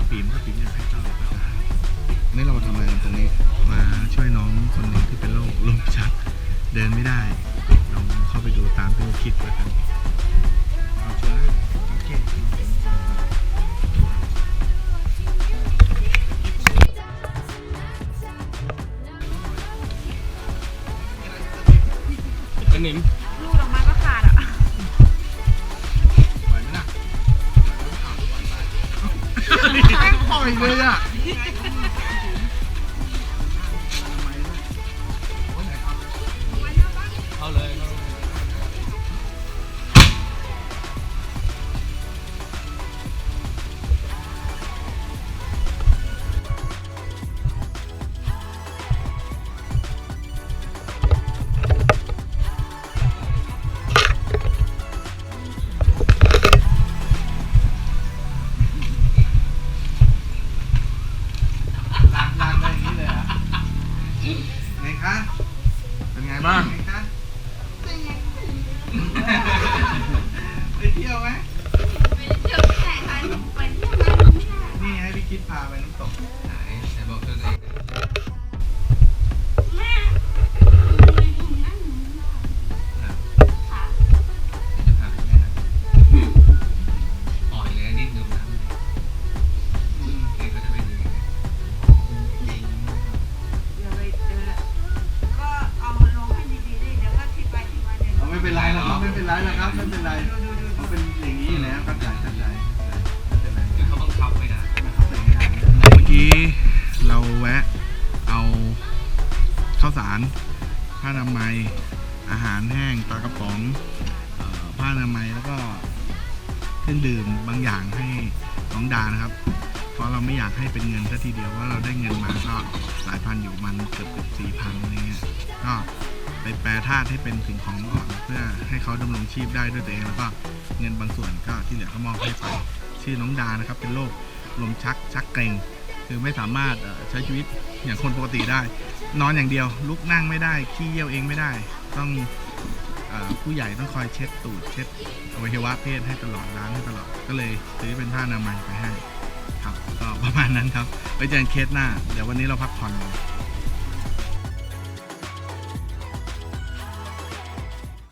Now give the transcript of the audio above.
ถ้าปีมถ้าปีมอยากให้เท่าไรก็จะให้นี่เรามาทำอะไรกันตรงนี้ มาช่วยน้องคนหนึ่งที่เป็นโรคลมชัก เดินไม่ได้ลองเข้าไปดูตามที่เขาคิดแล้วกันเอาเชื่อโอเคเป็นนิม แม่ง บ้างไงคะไปเที่ยวไหมนี่ให้พี่คิดพาไปน้ำตกไหนไหนบอกตัวเอง แล้วครับไม่เป็นไรเขาเป็นอย่างนี้อยู่แล้วเข้าใจเข้าใจไม่เป็นไรคือเขาบังคับไม่ได้เมื่อกี้เราแวะเอาข้าวสารผ้าอนามัยอาหารแห้งปลากระป๋องเอ่อผ้าอนามัยแล้วก็เครื่องดื่มบางอย่างให้น้องดานะครับ เพราะเราไม่อยากให้เป็นเงินซะทีเดียวว่าเราได้เงินมาก็หลายพันอยู่มันเกือบเกือบสี่พันอะไรเงี้ยก็ แปรธาตุให้เป็นสิ่งของก่อน เพื่อให้เขาดำรงชีพได้ด้วยตัวเองแล้วก็เงินบางส่วนก็ที่เหลือก็มอบให้ไปชื่อน้องดานะครับ เป็นโรคลมชักชักเกร็งคือไม่สามารถใช้ชีวิตอย่างคนปกติได้ นอนอย่างเดียว ลุกนั่งไม่ได้ขี้เยี่ยวเองไม่ได้ ต้องอผู้ใหญ่ต้องคอยเช็ดตูดเช็ดอวัยวะเพศให้ตลอดล้างให้ตลอดก็เลยซื้อเป็นผ้านามัยไปให้ครับก็ประมาณนั้นครับไว้เจอกันเคสหน้า เดี๋ยววันนี้เราพักผ่อน